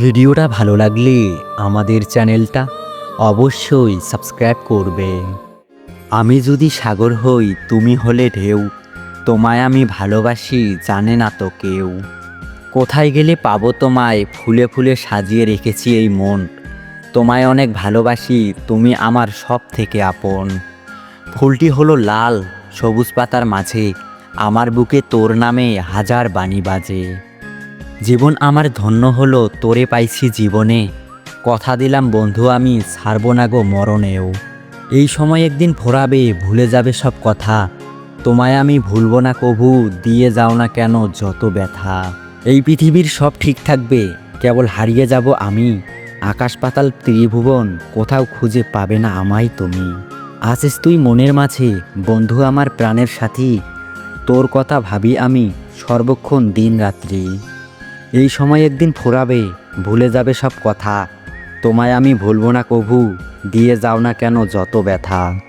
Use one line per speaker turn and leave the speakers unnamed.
ভিডিওটা ভালো লাগলে আমাদের চ্যানেলটা অবশ্যই সাবস্ক্রাইব করবে। আমি যদি সাগর হই, তুমি হলে ঢেউ। তোমায় আমি ভালোবাসি, জানে না তো কেউ। কোথায় গেলে পাবো তোমায়? ফুলে ফুলে সাজিয়ে রেখেছি এই মন। তোমায় অনেক ভালোবাসি, তুমি আমার সব থেকে আপন। ফুলটি হলো লাল, সবুজ পাতার মাঝে। আমার বুকে তোর নামে হাজার বাণী বাজে। জীবন আমার ধন্য হলো, তোরে পাইছি জীবনে। কথা দিলাম, বন্ধু, আমি ছাড়বো না গো মরণেও। এই সময় একদিন ফোরাবে ভুলে যাবে সব কথা। তোমায় আমি ভুলবো না কভু, দিয়ে যাও না কেন যত ব্যথা। এই পৃথিবীর সব ঠিক থাকবে, কেবল হারিয়ে যাব আমি। আকাশ পাতাল ত্রিভুবন, কোথাও খুঁজে পাবে না আমায় তুমি। আছিস তুই মনের মাঝে, বন্ধু আমার প্রাণের সাথী। তোর কথা ভাবি আমি সর্বক্ষণ দিন রাত্রি এই সময় একদিন ফোরাবে, ভুলে যাবে সব কথা। তোমায় আমি ভুলবো না কভু, দিয়ে যাও না কেন যত ব্যথা।